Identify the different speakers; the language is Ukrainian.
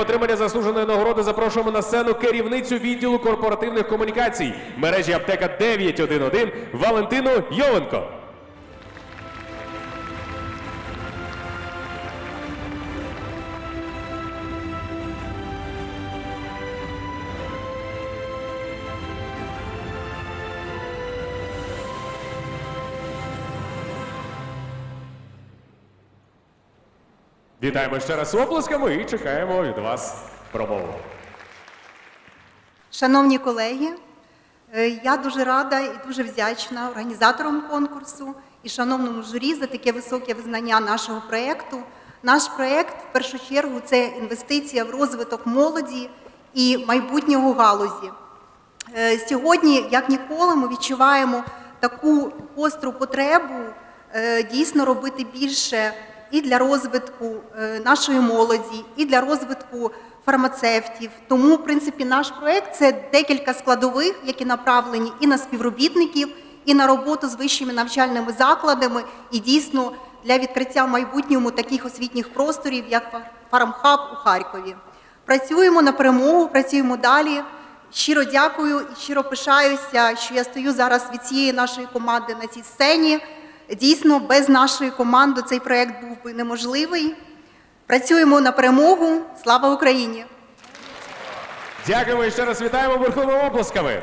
Speaker 1: отримання заслуженої нагороди запрошуємо на сцену керівницю відділу корпоративних комунікацій мережі аптека 911 Валентину Йовенко. Вітаємо ще раз оплесками і чекаємо від вас промову.
Speaker 2: Шановні колеги, е, я дуже рада і дуже вдячна організаторам конкурсу і шановному журі за таке високе визнання нашого проєкту. Наш проєкт в першу чергу це інвестиція в розвиток молоді і майбутнього галузі. Е, Сьогодні, як ніколи, ми відчуваємо таку гостру потребу е, дійсно робити більше і для розвитку е, нашої молоді, і для розвитку фармацевтів. Тому, в принципі, наш проект це декілька складових, які направлені і на співробітників, і на роботу з вищими навчальними закладами, і дійсно для відкриття в майбутньому таких освітніх просторів, як Фармхаб у Харкові. Працюємо на перемогу, працюємо далі. Щиро дякую і щиро пишаюся, що я стою зараз від цієї нашої команди на цій сцені. Дійсно, без нашої команди цей проект був би неможливий. Працюємо на перемогу. Слава Україні!
Speaker 1: Дякуємо ще раз вітаємо верховими оплесками.